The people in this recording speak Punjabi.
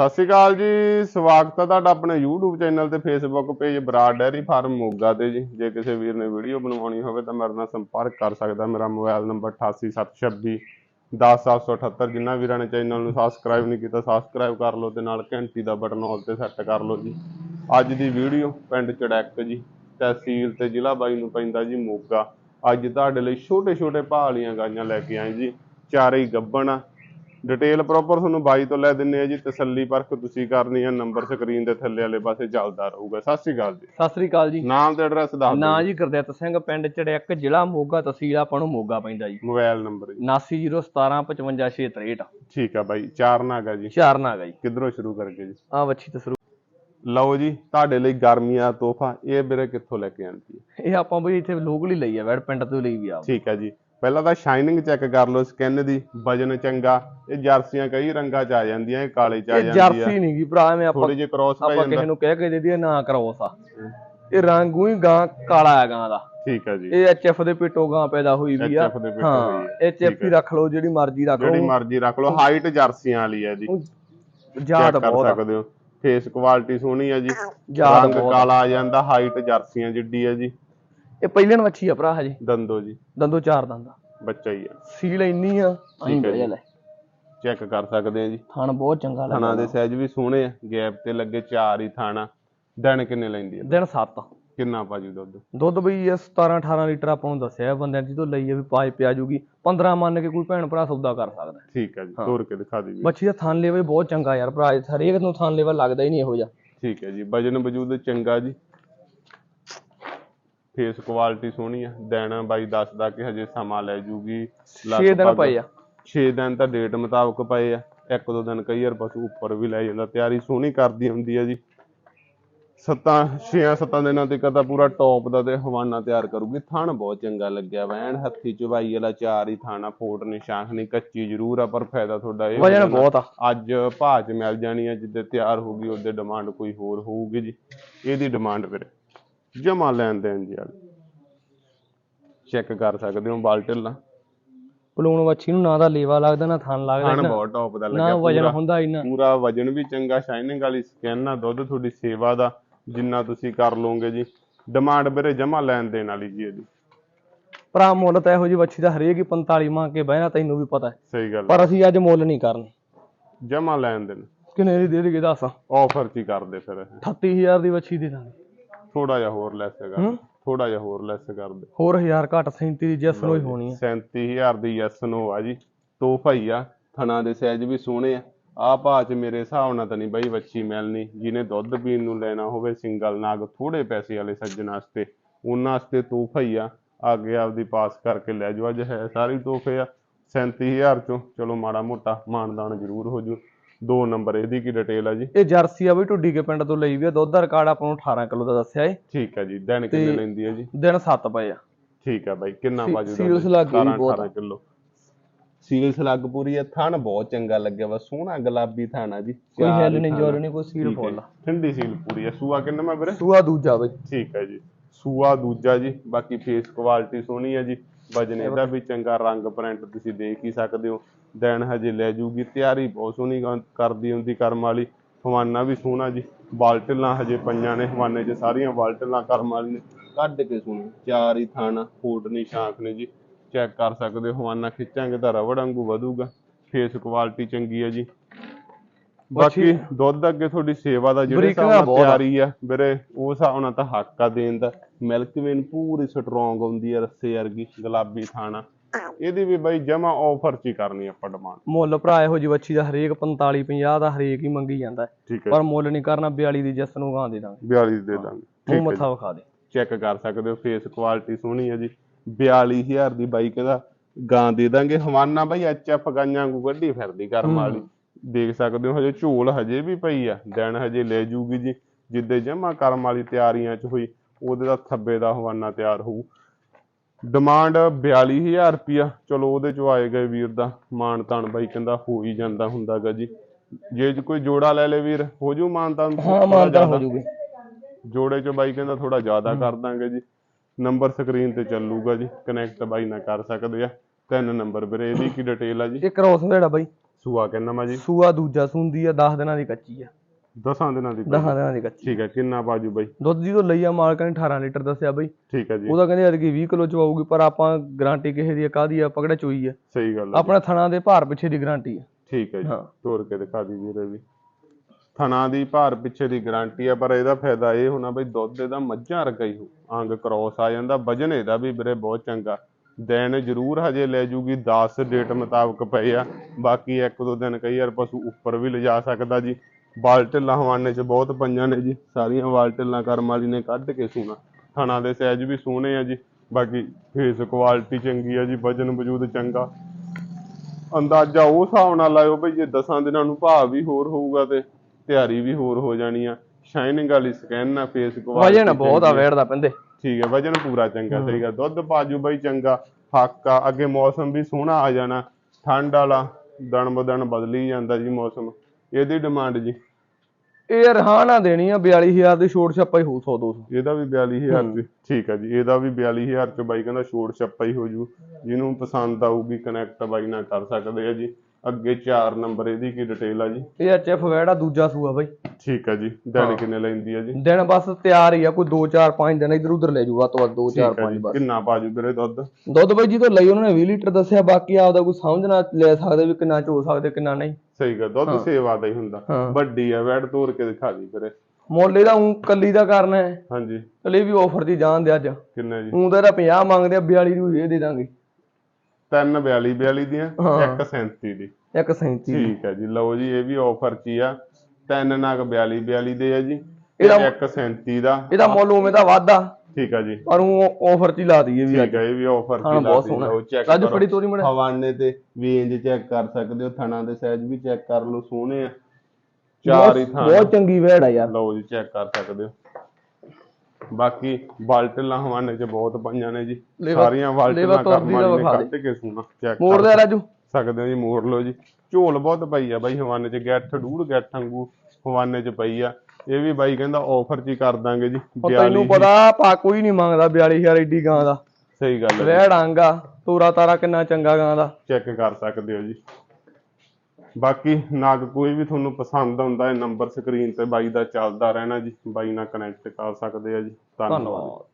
ਸਤਿ ਸ਼੍ਰੀ ਅਕਾਲ ਜੀ, ਸਵਾਗਤ ਹੈ ਤੁਹਾਡਾ ਆਪਣੇ YouTube ਚੈਨਲ ਤੇ Facebook page Brar dairy farm Moga ਤੇ ਜੀ। ਜੇ ਕਿਸੇ ਵੀਰ ਨੇ ਵੀਡੀਓ ਬਣਵਾਉਣੀ ਹੋਵੇ ਤਾਂ ਮੇਰੇ ਨਾਲ ਸੰਪਰਕ ਕਰ ਸਕਦਾ। ਮੇਰਾ ਮੋਬਾਈਲ ਨੰਬਰ 8876 10778 ਜਿਨ੍ਹਾਂ ਵੀਰਾਂ ਨੇ ਚੈਨਲ ਨੂੰ ਸਬਸਕ੍ਰਾਈਬ ਨਹੀਂ ਕੀਤਾ ਸਬਸਕ੍ਰਾਈਬ ਕਰ ਲਓ ਤੇ ਨਾਲ ਘੰਟੀ ਦਾ ਬਟਨ ਆਲ ਤੇ ਸੈੱਟ ਕਰ ਲਓ ਜੀ। ਅੱਜ ਦੀ ਵੀਡੀਓ ਪਿੰਡ ਚੜੈਕ ਜੀ, ਤਹਿਸੀਲ ਤੇ ਜ਼ਿਲ੍ਹਾ ਬਾਈ ਨੂੰ ਪੈਂਦਾ ਜੀ ਮੋਗਾ। ਅੱਜ ਤੁਹਾਡੇ ਲਈ ਛੋਟੇ ਛੋਟੇ ਭਾਅ ਵਾਲੀਆਂ ਗਾਈਆਂ ਲੈ ਕੇ ਆਏ ਜੀ। ਚਾਰੇ ਗੱਬਣ ਡਿਟੇਲ ਪ੍ਰੋਪਰ ਤੁਹਾਨੂੰ ਬਾਈ ਤੋਂ ਲੈ ਦਿੰਨੇ ਆ ਜੀ ਤਸੱਲੀ ਪਰਖ ਤੁਸੀਂ ਕਰਨੀ ਆ ਨੰਬਰ ਸਕਰੀਨ ਦੇ ਥੱਲੇ ਵਾਲੇ ਪਾਸੇ ਚੱਲਦਾ ਰਹੂਗਾ। ਸਤਿ ਸ਼੍ਰੀ ਅਕਾਲ ਜੀ। ਸਤਿ ਸ੍ਰੀ ਅਕਾਲ ਜੀ। ਨਾਮ ਤੇ ਐਡਰੈਸ ਦੱਸ ਨਾਂ ਦਿਓ ਜੀ। ਗੁਰਦਿੱਤ ਸਿੰਘ ਪਿੰਡ ਚੜਿਆਕ ਜ਼ਿਲ੍ਹਾ ਮੋਗਾ ਤਹਿਸੀਲ ਆਪਾਂ ਨੂੰ ਮੋਗਾ ਪੈਂਦਾ ਜੀ। ਮੋਬਾਈਲ ਨੰਬਰ ਜੀ। 7901755663 ਠੀਕ ਆ ਬਾਈ ਚਾਰ ਨਾਗਾ ਜੀ। ਚਾਰ ਨਾਗ ਆ ਜੀ। ਕਿੱਧਰੋਂ ਸ਼ੁਰੂ ਕਰਕੇ ਜੀ? ਆ ਵੱਛੀ ਤਸਰੂ ਲਓ ਜੀ ਤੁਹਾਡੇ ਲਈ ਗਰਮੀਆਂ ਤੋਹਫਾ ਇਹ ਵੀਰੇ ਕਿੱਥੋਂ ਲੈ ਕੇ ਆਂਦੀ ਹੈ? ਇਹ ਆਪਾਂ ਬਈ ਇੱਥੇ ਲੋਕਲ ਹੀ ਲਈ ਆ ਵੈੜ ਪਿੰਡ ਤੋਂ ਲਈ ਵੀ ਆ। ਠੀਕ ਆ ਜੀ। ਪਹਿਲਾਂ ਤਾਂ ਸ਼ਾਈਨਿੰਗ ਚੈੱਕ ਕਰ ਲਓ ਸਕਿਨ ਦੀ ਵਜਨ ਚੰਗਾ ਇਹ ਜਰਸੀਆਂ ਕਈ ਰੰਗਾਂ ਚ ਆ ਜਾਂਦੀਆਂ ਇਹ ਕਾਲੇ ਚ ਆ ਇਹ ਜਾਂਦੀ ਆ ਜਰਸੀ ਨਹੀਂ ਗੀ ਭਰਾ ਐਵੇਂ ਆਪਾਂ ਥੋੜੇ ਜਿਹੇ ਕ੍ਰਾਸ ਪੈ ਆਪਾਂ ਕਿਸੇ ਜਾਂਦਾ ਨੂੰ ਕਹਿ ਕੇ ਦੇ ਦਈਏ ਨਾ ਕਰੋਸ ਆ। ਇਹ ਰੰਗੂ ਹੀ ਗਾਂ ਕਾਲਾ ਆ ਗਾਂ ਦਾ। ਠੀਕ ਆ ਜੀ। ਇਹ ਐਚਐਫ ਦੇ ਪਿੱਟੋ ਗਾਂ ਪੈਦਾ ਹੋਈ ਵੀ ਆ। HF ਦੇ ਪਿੱਟੋ ਹਾਂ ਹੋਈ ਹੈ। ਐਚਐਫ ਹੀ ਰੱਖ ਲਓ ਜਿਹੜੀ ਮਰਜ਼ੀ ਰੱਖ ਜਿਹੜੀ ਲਓ। ਮਰਜ਼ੀ ਰੱਖ ਲਓ। ਹਾਈਟ ਜਰਸੀਆਂ ਵਾਲੀ ਆ ਜੀ। ਜਾਤ ਚੈੱਕ ਕਰ ਬਹੁਤ ਆ। ਸਕਦੇ ਹੋ। ਫੇਸ ਕੁਆਲਿਟੀ ਸੋਹਣੀ ਆ ਜੀ। ਜਾਤ ਰੰਗ ਬਹੁਤ ਕਾਲਾ ਆ ਜਾਂਦਾ ਹਾਈਟ ਜਰਸੀਆਂ ਜਿੱਡੀ ਆ ਜੀ। ਇਹ ਪਹਿਲਣ ਵੱਛੀ ਆ ਭਰਾ ਹਜੇ। ਦੰਦੋ ਜੀ। ਦੰਦੋ ਚਾਰ ਦੰਦਾ ਬੱਚਾ ਹੀ ਆ। ਸੀਲ ਇੰਨੀ ਆ। ਠੀਕ ਹੈ ਜੀ। ਚੈੱਕ ਕਰ ਸਕਦੇ ਆ ਜੀ। ਥਣ ਬਹੁਤ ਚੰਗਾ ਥਾਣਾ ਲੱਗਦਾ ਦੇ ਸਾਈਜ਼ ਵੀ ਸੋਹਣੇ ਆ। ਗੈਪ ਤੇ ਲੱਗੇ ਚਾਰ ਹੀ ਥਾਣਾ। ਦਿਨ ਕਿੰਨੇ ਲੈਂਦੀ ਆ? ਦਿਨ 7 ਕਿੰਨਾ ਪਾਜੂ ਦੁੱਧ? ਦੁੱਧ ਬਈ ਇਹ 17 18 ਲੀਟਰ ਆਪਾਂ ਨੂੰ ਦੱਸਿਆ ਬੰਦਿਆਂ ਜਿਹਦੋਂ ਲਈ ਆ ਵੀ ਪਾਜ ਪਿਆ ਜੂਗੀ। 15 ਮੰਨ ਕੇ ਕੋਈ ਭੈਣ ਭਰਾ ਸੌਦਾ ਕਰ ਸਕਦਾ ਹੈ। ਠੀਕ ਆ ਜੀ। ਤੋਰ ਕੇ ਦਿਖਾ ਦਿਓ ਬੱਚੀ ਦਾ ਥਣ ਲੈਵਲ ਬਹੁਤ ਚੰਗਾ ਯਾਰ ਭਰਾ। ਹਰੇਕ ਨੂੰ ਥਣ ਲੈਵਲ ਲੱਗਦਾ ਹੀ ਨਹੀਂ ਇਹੋ ਜਿਹਾ। ਠੀਕ ਹੈ ਜੀ। ਵਜਨ ਵਜੂਦ ਚੰਗਾ ਜੀ। ਫੇਸ ਕੁਆਲਿਟੀ ਸੋਹਣੀ ਆ। ਦਿਨ ਬਾਈ ਦੱਸਦਾ ਕਿ ਹਜੇ ਸਮਾਂ ਲੈ ਜੂਗੀ। 6 ਦਿਨ ਪਏ ਆ। 6 ਦਿਨ ਤਾਂ ਡੇਟ ਮੁਤਾਬਕ ਪਏ ਆ। ਇੱਕ ਦੋ ਦਿਨ ਕਈ ਵਾਰ ਪਸ਼ੂ ਉੱਪਰ ਵੀ ਲੈ ਜਾਂਦਾ। ਤਿਆਰੀ ਸੋਹਣੀ ਕਰਦੀ ਹੁੰਦੀ ਆ ਜੀ। ਸੱਤਾਂ ਛੇਆਂ ਸੱਤਾਂ ਦਿਨਾਂ ਤੱਕ ਤਾਂ ਪੂਰਾ ਟੌਪ ਦਾ ਤੇ ਹਵਾਨਾ ਤਿਆਰ ਕਰੂਗੀ। ਥਣ ਬਹੁਤ ਚੰਗਾ ਲੱਗਿਆ ਵੈਣ। ਹੱਥੀ ਚਵਾਈ ਵਾਲਾ ਚਾਰ ਹੀ ਥਾਣਾ ਫੋਟ ਨਿਸ਼ਾਨ ਨਹੀਂ ਕੱਚੀ ਜ਼ਰੂਰ ਆ ਪਰ ਫਾਇਦਾ ਤੁਹਾਡਾ ਇਹ ਵਜਨ ਬਹੁਤ ਆ। ਅੱਜ 'ਚ ਮਿਲ ਜਾਣੀ ਆ ਜਿੱਦੇ ਤਿਆਰ ਹੋਊਗੀ ਉਹਦੇ ਡਿਮਾਂਡ ਕੋਈ ਹੋਰ ਹੋਊਗੀ ਜੀ। ਇਹਦੀ ਡਿਮਾਂਡ ਫਿਰ। ਜਮਾ ਲੈਣ ਦੇਣ ਜੀ ਵਾਲੀ ਚੈੱਕ ਕਰ ਸਕਦੇ ਹੋ ਬਾਲਟਿਲ ਪਲੂਣ ਵੱਛੀ ਨੂੰ ਨਾ ਦਾ ਲੇਵਾ ਲੱਗਦਾ ਨਾ ਥਣ ਲੱਗਦਾ ਥਣ ਨਾ- ਬਹੁਤ ਟੌਪ ਦਾ ਨਾ ਲੱਗਿਆ ਵਜਨ ਪੂਰਾ ਹੁੰਦਾ ਇੰਨਾ। ਪੂਰਾ ਵਜਨ ਵੀ ਚੰਗਾ ਸ਼ਾਈਨਿੰਗ ਵਾਲੀ ਸਕਿਨ ਆ ਦੁੱਧ ਤੁਹਾਡੀ ਸੇਵਾ ਦਾ ਜਿੰਨਾ ਤੁਸੀਂ ਕਰ ਲਓਗੇ ਜੀ। ਡਿਮਾਂਡ ਵੀਰੇ ਜਮਾ ਲੈਣ ਦੇਣ ਵਾਲੀ ਜੀ ਇਹਦੀ। ਭਰਾ ਮੁੱਲ ਤਾਂ ਇਹੋ ਜਿਹੀ ਵੱਛੀ ਦਾ ਹਰੇਕ ਹੀ 45 ਮੰਗ ਕੇ ਬਹਿਣਾ ਤੈਨੂੰ ਵੀ ਪਤਾ ਹੈ। ਸਹੀ ਗੱਲ ਪਰ ਅਸੀਂ ਅੱਜ ਮੁੱਲ ਨਹੀਂ ਕਰਨੇ। ਜਮਾ ਲੈਣ ਦੇਣ। ਕਿੰਨੇ ਦੀ ਦੇ ਦੇਗੇ ਦੱਸ। ਆਫਰ ਹੀ ਕਰਦੇ ਫਿਰ 38000 ਦੀ ਵੱਛੀ ਦੇ ਦਾਂਗੇ। ਥੋੜਾ ਜਿਹਾ ਹੋਰ ਲੈਸ ਕਰ ਥੋੜਾ ਜਿਹਾ ਹੋਰ ਲੈਸ ਕਰ ਦੇ ਹੋਰ 1000 ਘੱਟ 37 ਦੀ ਜਿਸ ਨੂੰ ਹੀ ਹੋਣੀ ਹੈ 37000 ਦੀ ਯੈਸ ਨੋ ਆ ਜੀ। ਹੀ ਆ ਥਣਾ ਦੇ ਸਾਈਜ਼ ਵੀ ਸੋਹਣੇ ਆ। ਆ ਭਾਅ ਚ ਮੇਰੇ ਹਿਸਾਬ ਨਾਲ ਤਾਂ ਨਹੀਂ ਬਾਈ ਵੱਛੀ ਮਿਲਣੀ। ਜਿਹਨੇ ਦੁੱਧ ਪੀਣ ਨੂੰ ਲੈਣਾ ਹੋਵੇ ਸਿੰਗਲ ਨਾਗ ਥੋੜੇ ਪੈਸੇ ਵਾਲੇ ਸੱਜਣ ਵਾਸਤੇ ਉਹਨਾਂ ਵਾਸਤੇ ਤੋਹਫਾ ਹੀ ਆ। ਅੱਗੇ ਆਪਦੀ ਪਾਸ ਕਰਕੇ ਲੈ ਜਾਓ ਅੱਜ ਹੈ ਸਾਰੀ ਤੋਹਫੇ ਆ। 37000 ਚੋਂ ਚਲੋ ਮਾੜਾ ਮੋਟਾ ਮਾਨਦਾਨ ਜ਼ਰੂਰ ਹੋ ਜੂ। ਦੋ ਨੰਬਰ ਇਹਦੀ ਕੀ ਡਿਟੇਲ ਆ ਜੀ? ਇਹ ਜਰਸੀ ਆ ਬਈ ਢੁੱਡੀ ਕੇ ਪਿੰਡ ਤੋਂ ਲਈ ਵੀ ਆ। ਦੁੱਧ ਦਾ ਰਿਕਾਰਡ ਆਪਾਂ ਨੂੰ 18 ਕਿਲੋ ਦਾ ਦੱਸਿਆ ਏ। ਠੀਕ ਆ ਜੀ ਦਿਨ ਕਿੰਨੇ ਲੈਂਦੀ ਆ ਜੀ? ਦਿਨ 7 ਪਏ ਆ। ਠੀਕ ਆ ਬਾਈ ਕਿੰਨਾ ਬਾਜੂ ਸੀਲਸ ਲੱਗ ਗਈ ਬਹੁਤ। 18 ਕਿਲੋ। ਸੀਲਸ ਲੱਗ ਪੂਰੀ ਆ ਥਣ ਬਹੁਤ ਚੰਗਾ ਲੱਗਿਆ ਵਾ ਸੋਹਣਾ ਗੁਲਾਬੀ ਥਣ ਆ ਜੀ। ਕੋਈ ਹੈਲ ਨਹੀਂ ਜੋਰ ਆ। ਨਹੀਂ ਕੋਈ ਸੀਲ ਫੁੱਲ। ਠੰਡੀ ਸੀਲ ਪੂਰੀ ਆ। ਸੂਆ ਕਿੰਨਾ ਮੈਂ ਵੀਰੇ? ਸੂਆ ਦੂਜਾ ਬਈ। ਠੀਕ ਹੈ ਜੀ ਸੂਆ ਦੂਜਾ ਜੀ ਬਾਕੀ ਫੇਸ ਕੁਆਲਿਟੀ ਸੋਹਣੀ ਆ ਜੀ। ਵਜਨ ਇਹਦਾ ਵੀ ਚੰਗਾ ਰੰਗ ਪ੍ਰਿੰਟ ਤੁਸੀਂ ਦੇਖ ਹੀ ਸਕਦੇ ਹੋ। ਦਿਨ ਹਜੇ ਲੈ ਜੂਗੀ, ਤਿਆਰੀ ਬਹੁਤ ਸੋਹਣੀ ਕਰਦੀ ਹੁੰਦੀ ਕਰਮ ਵਾਲੀ। ਹਵਾਨਾ ਵੀ ਸੋਹਣਾ ਜੀ। ਬਾਲਟਲਾਂ ਹਜੇ ਪਈਆਂ ਨੇ, ਹਵਾਨੇ 'ਚ ਸਾਰੀਆਂ ਬਾਲਟਲਾਂ ਕਰਮ ਵਾਲੀ ਨੇ। ਕੱਢ ਕੇ ਸੁਣੋ ਚਾਰ ਹੀ ਥਾਣਾ ਫੂਟ ਸ਼ਾਂਕ ਨੇ ਜੀ। ਚੈੱਕ ਕਰ ਸਕਦੇ ਹੋ, ਹਵਾਨਾ ਖਿੱਚਾਂਗੇ ਤਾਂ ਰਵੜ ਵਾਂਗੂ ਵਧੂਗਾ। ਫੇਸ ਕੁਆਲਿਟੀ ਚੰਗੀ ਹੈ ਜੀ। ਬਾਕੀ ਦੁੱਧ ਅੱਗੇ ਤੁਹਾਡੀ ਸੇਵਾ ਦਾ ਜਿਹੜੇ ਹਿਸਾਬ ਨਾਲ। ਤਿਆਰੀ ਆ ਵੀਰੇ ਉਸ ਹਿਸਾਬ ਨਾਲ ਤਾਂ ਹੱਕ ਆ ਦੇਣ ਦਾ। ਮਿਲਕ ਵੇਨ ਪੂਰੀ ਸਟਰੋਂਗ ਹੁੰਦੀ ਆ ਰੱਸੇ ਵਰਗੀ ਗੁਲਾਬੀ ਥਾਣਾ ਇਹਦੀ ਵੀ ਬਾਈ ਜਮਾ ਆਫਰ ਚ ਹੀ ਕਰਨੀ ਆਪਾਂ ਡਿਮਾਂਡ ਮੁੱਲ ਭਰਾ ਇਹੋ ਜਿਹੀ ਵੱਛੀ ਦਾ ਹਰੇਕ 45 50 ਦਾ ਹਰੇਕ ਹੀ ਮੰਗੀ ਜਾਂਦਾ ਹੈ। ਹੈ ਪਰ ਮੁੱਲ ਨਹੀਂ ਕਰਨਾ 42 ਦੀ ਜਿਸ ਨੂੰ ਗਾਂ ਦੇ ਦਾਂਗੇ। 42 ਦੇ ਦਾਂਗੇ। ਮੂੰਹ ਠੀਕ ਹੈ ਮੱਥਾ ਵਿਖਾ ਦੇ। ਚੈੱਕ ਕਰ ਸਕਦੇ ਹੋ ਫੇਸ ਕੁਆਲਿਟੀ ਸੋਹਣੀ ਆ ਜੀ। 42000 ਦੀ ਬਾਈ ਕਹਿੰਦਾ ਗਾਂ ਦੇ ਦਾਂਗੇ। ਹਵਾਨਾ ਬਾਈ ਐਚਐਫ ਗਾਈਆਂ ਨੂੰ ਗੱਡੀ ਫਿਰਦੀ ਕਰਮ ਵਾਲੀ ਦੇਖ ਸਕਦੇ ਹੋ ਹਜੇ ਝੋਲ ਹਜੇ ਵੀ ਪਈ ਆ ਦਿਨ ਹਜੇ ਲੈ ਜੂਗੀ ਜੀ ਜਿੱਦੇ ਜਮਾ ਕਰਮ ਵਾਲੀ ਤਿਆਰੀਆਂ ਚ ਹੋਈ ਉਹਦੇ ਦਾ ਥੱਬੇ ਦਾ ਹਵਾਨਾ ਤਿਆਰ ਹੋਊ। ਡਿਮਾਂਡ 42000 ਰੁਪਿਆ ਚਲੋ ਉਹਦੇ ਚੋਂ ਆਏ ਗਏ ਵੀਰ ਦਾ ਮਾਨ ਤਾਨ ਬਾਈ ਕਹਿੰਦਾ ਹੋ ਹੀ ਜਾਂਦਾ ਹੁੰਦਾਗਾ ਜੀ। ਜੇ ਕੋਈ ਜੋੜਾ ਲੈ ਲੇ ਵੀਰ ਹੋ ਜੂ ਮਾਨ ਤਾਨ? ਹਾਂ ਮਾਨਤਾ ਹੋ ਜੂਗੀ। ਜੋੜੇ ਚ ਬਾਈ ਕਹਿੰਦਾ ਥੋੜਾ ਜ਼ਿਆਦਾ ਕਰ ਦਾਂਗੇ ਜੀ। ਨੰਬਰ ਸਕਰੀਨ ਤੇ ਚੱਲੂਗਾ ਜੀ ਕਨੈਕਟ ਬਾਈ ਨਾਲ ਕਰ ਸਕਦੇ ਆ। ਤਿੰਨ ਨੰਬਰ ਵੀਰੇ ਇਹਦੀ ਕੀ ਡਿਟੇਲ ਆ ਜੀ? ਇਹ ਕ੍ਰੋਸ ਵੇੜਾ ਬਾਈ। ਸੂਆ ਕਿੰਨਾ ਮਾ ਜੀ? ਸੂਆ ਦੂਜਾ ਸੁੰਦੀ ਆ 10 ਦਿਨਾਂ ਦੀ ਕੱਚੀ ਆ। 10 ਦਿਨਾਂ ਦੀ 10 ਦਿਨਾਂ ਦੀ ਕੱਚੀ। ਠੀਕ ਹੈ ਕਿੰਨਾ ਬਾਜੂ ਬਾਈ? ਦੁੱਧ ਜਦੋਂ ਲਈ ਆ ਮਾਲਕਾਂ ਨੇ 18 ਲੀਟਰ ਦੱਸਿਆ ਬਈ। ਠੀਕ ਹੈ ਜੀ। ਉਹਦਾ ਕਹਿੰਦੇ ਐਤਕੀ 20 ਕਿਲੋ ਚਵਾਊਗੀ ਪਰ ਆਪਾਂ ਗਾਰੰਟੀ ਕਿਸੇ ਦੀ ਆ, ਕਾਹਦੀ ਆ ਪਕੜਾ ਚੋਈ ਆ। ਸਹੀ ਗੱਲ ਹੈ ਆਪਣਾ ਥਣਾ ਦੇ ਭਾਰ ਪਿੱਛੇ ਦੀ ਗਾਰੰਟੀ ਆ। ਠੀਕ ਹੈ ਜੀ। ਹਾਂ। ਤੋੜ ਕੇ ਦਿਖਾ ਦੀ ਵੀਰੇ ਵੀ। ਥਣਾ ਦੀ ਭਾਰ ਪਿੱਛੇ ਦੀ ਗਾਰੰਟੀ ਆ ਪਰ ਇਹਦਾ ਫਾਇਦਾ ਇਹ ਹੋਣਾ ਬਈ ਦੁੱਧ ਇਹਦਾ ਮੱਝਾਂ ਵਰਗਾ ਹੀ ਹੋ। ਅੰਗ ਕ੍ਰੋਸ ਆ ਜਾਂਦਾ ਵਜਨ ਇਹਦਾ ਵੀ ਵੀਰੇ ਬਹੁਤ ਚੰਗਾ। ਦਿਨ ਜ਼ਰੂਰ ਹਜੇ ਲੈ ਜੂਗੀ 10 ਡੇਟ ਮੁਤਾਬਕ ਪਏ ਆ। ਬਾਕੀ ਇੱਕ ਦੋ ਦਿਨ ਕਈ ਵਾਰ ਪਸ਼ੂ ਉੱਪਰ ਵੀ ਲਿਜਾ ਸਕਦਾ ਜੀ। ਵਾਲ ਢਿੱਲਾਂ ਹਵਾਨੇ 'ਚ ਬਹੁਤ ਪਈਆਂ ਨੇ ਜੀ। ਸਾਰੀਆਂ ਵਾਲ ਢਿੱਲਾਂ ਕਰਮ ਵਾਲੀ ਨੇ ਕੱਢ ਕੇ ਸੂਣਾ ਥਣਾ ਦੇ ਸਾਈਜ਼ ਵੀ ਸੋਹਣੇ ਆ ਜੀ। ਬਾਕੀ ਫੇਸ ਕੁਆਲਿਟੀ ਚੰਗੀ ਆ ਜੀ ਵਜਨ ਵਜੂਦ ਚੰਗਾ। ਅੰਦਾਜ਼ਾ ਉਹ ਹਿਸਾਬ ਨਾਲ ਲਾਇਓ ਬਈ ਜੇ ਦਸਾਂ ਦਿਨਾਂ ਨੂੰ ਭਾਅ ਵੀ ਹੋਰ ਹੋਊਗਾ ਤੇ ਤਿਆਰੀ ਵੀ ਹੋਰ ਹੋ ਜਾਣੀ ਆ। ਸ਼ਾਈਨਿੰਗ ਵਾਲੀ ਸਕੈਨ ਆ ਫੇਸ ਕੁਆਲਿਟੀ ਵਜਨ ਬਹੁਤ ਆ ਵੇੜ ਦਾ ਪੈਂਦੇ। ਠੀਕ ਹੈ ਵਜਨ ਪੂਰਾ ਚੰਗਾ ਸਹੀ ਗੱਲ। ਦੁੱਧ ਪਾਜੂ ਬਈ ਚੰਗਾ ਆ ਅੱਗੇ ਮੌਸਮ ਵੀ ਸੋਹਣਾ ਆ ਜਾਣਾ ਠੰਡ ਵਾਲਾ ਦਿਨ ਬ ਦਿਨ ਬਦਲੀ ਜਾਂਦਾ ਜੀ ਮੌਸਮ ਇਹਦੀ ਡਿਮਾਂਡ ਜੀ। ਇਹ ਰਹਾਨਾ ਦੇਣੀ ਆ 42000 ਦੀ ਛੋਟ ਛੱਪਾ ਹੀ ਹੋਊ 100 200 ਇਹਦਾ ਵੀ 42000 ਦੀ ਠੀਕ ਹੈ ਜੀ ਇਹਦਾ ਵੀ 42000 ਚ ਬਾਈ ਕਹਿੰਦਾ ਛੋਟ ਛੱਪਾ ਹੀ ਹੋ ਜੂ ਜਿਹਨੂੰ ਪਸੰਦ ਆਊਗੀ ਕਨੈਕਟ ਬਾਈ ਨਾਲ ਕਰ ਸਕਦੇ ਆ ਜੀ। ਅੱਗੇ 4 ਨੰਬਰ ਇਹਦੀ ਕੀ ਡਿਟੇਲ ਆ ਜੀ? ਇਹ ਐਚਐਫ ਵੈੜਾ ਦੂਜਾ ਸੂਆ ਬਈ। ਠੀਕ ਹੈ ਜੀ ਦਿਹਾੜੀ ਕਿੰਨੇ ਲੈਂਦੀ ਆ ਜੀ? ਦਿਨ ਬਸ ਤਿਆਰ ਹੀ ਆ ਕੋਈ 2 4 5 ਦਿਨ ਇਧਰ ਉਧਰ ਲੈ ਜੂ ਵੱਧ ਤੋਂ ਵੱਧ 2 4 ਠੀਕ ਹੈ 5 ਜੀ ਬਸ। ਕਿੰਨਾ ਪਾਜੂ ਵੀਰੇ ਦੁੱਧ? ਦੁੱਧ ਬਈ ਜਦੋਂ ਲਈ ਉਹਨਾਂ ਨੇ 20 ਲੀਟਰ ਦੱਸਿਆ ਬਾਕੀ ਆਪਦਾ ਕੋਈ ਸਮਝ ਨਾ ਲੈ ਸਕਦੇ ਵੀ ਕਿੰਨਾ ਚੋ ਸਕਦੇ ਕਿੰਨਾ ਨਹੀਂ। ਸਹੀ ਗੱਲ ਦੁੱਧ ਸੇਵਾ ਦਾ ਹੀ ਹੁੰਦਾ। ਵੱਡੀ ਆ ਵੈੜ ਤੋੜ ਕੇ ਦਿਖਾ ਦੀ ਵੀਰੇ। ਮੁੱਲ ਇਹਦਾ ਉਂ ਕੱਲੀ ਦਾ ਕਰਨਾ ਹੈ। ਹਾਂਜੀ। ਕੱਲੀ ਵੀ ਆਫਰ ਦੀ ਜਾਣ ਦੇ ਅੱਜ। ਕਿੰਨਾ ਜੀ? ਉਂ ਤਾਂ ਇਹਦਾ 50 ਮੰਗਦੇ ਆ 42 ਨੂੰ ਇਹ ਦੇ ਦਾਂਗੇ। ਤਿੰਨ 42 42 ਦੀਆਂ। ਇੱਕ 37 ਦੀ। ਇੱਕ 37 ਠੀਕ ਹੈ ਜੀ। ਲਓ ਜੀ ਇਹ ਵੀ ਆਫਰ 'ਚ ਆ? ਤਿੰਨ ਨਗ 42 42 ਦੇ ਆ ਜੀ ਇਹਦਾ- ਇੱਕ 37 ਦਾ। ਇਹਦਾ ਮੁੱਲ ਉਵੇਂ ਦਾ ਵਾਧਾ। ਠੀਕ ਆ ਜੀ। ਪਰ ਉਹ ਆਫਰ 'ਚ ਹੀ ਲਾ ਦਈਏ ਵੀ ਠੀਕ ਹੈ ਇਹ ਵੀ ਆਫਰ 'ਚ ਹੀ ਬਹੁਤ ਸੋਹਣਾ। ਰਾਜੂ ਕਰੋ। ਫੜੀ ਤੋਰੀ ਮੜਾ। ਹਵਾਨੇ ਤੇ ਰੇਂਜ ਚੈੱਕ ਕਰ ਸਕਦੇ ਹੋ ਥਣਾ ਦੇ ਸਾਈਜ਼ ਵੀ ਚੈੱਕ ਕਰ ਲਓ ਸੋਹਣੇ ਆ। ਚਾਰ ਹੀ ਥਾਂ ਬਹੁਤ ਚੰਗੀ ਵੈੜ ਆ ਯਾਰ। ਲਓ ਜੀ ਚੈੱਕ ਕਰ ਸਕਦੇ ਹੋ। ਬਾਕੀ ਬਾਲਟਲਾਂ ਹਵਾਨੇ 'ਚ ਬਹੁਤ ਪਈਆਂ ਨੇ ਜੀ। ਲੇਵਾ- ਸਾਰੀਆਂ ਬਾਲਟਲਾਂ ਲੇਵਾ ਤੁਰਦੀ ਦਾ ਕਰਮਾਂ ਨੇ ਵਿਖਾ ਦੇ। ਕੱਢ ਕੇ ਸੋਨਾ ਚੈੱਕ ਮੋੜ ਦੇ ਰਾਜੂ? ਸਕਦੇ ਹੋ ਜੀ ਮੋੜ ਲਓ ਜੀ। ਝੋਲ ਬਹੁਤ ਪਈ ਆ ਬਾਈ ਹਵਾਨੇ 'ਚ ਗੱਠ ਡੂੜ ਗੱਠ ਵਾਂਗੂ ਹਵਾਨੇ 'ਚ ਪਈ ਆ। ਇਹ ਵੀ ਬਾਈ ਕਹਿੰਦਾ ਆਫਰ 'ਚ ਹੀ ਕਰ ਦਾਂਗੇ ਜੀ ਉਹ ਤੈਨੂੰ 42 ਪਤਾ ਪਾ ਕੋਈ ਨਹੀਂ ਮੰਗਦਾ 42000 ਏਡੀ ਗਾਂ ਦਾ। ਸਹੀ ਗੱਲ ਹੈ ਆਂਗਾ ਤੋਰਾ ਤਾਰਾ ਕਿੰਨਾ ਚੰਗਾ ਗਾਂ ਦਾ। ਚੈੱਕ ਕਰ ਸਕਦੇ ਹੋ ਜੀ। ਬਾਕੀ ਨਾਗ ਕੋਈ ਵੀ ਤੁਹਾਨੂੰ ਪਸੰਦ ਆਉਂਦਾ ਹੈ ਨੰਬਰ ਸਕਰੀਨ ਤੇ ਬਾਈ ਦਾ ਚੱਲਦਾ ਰਹਿਣਾ ਜੀ, ਬਾਈ ਨਾਲ ਕਨੈਕਟ ਕਰ ਸਕਦੇ ਆ ਜੀ। ਧੰਨਵਾਦ। ਧੰਨਵਾਦ।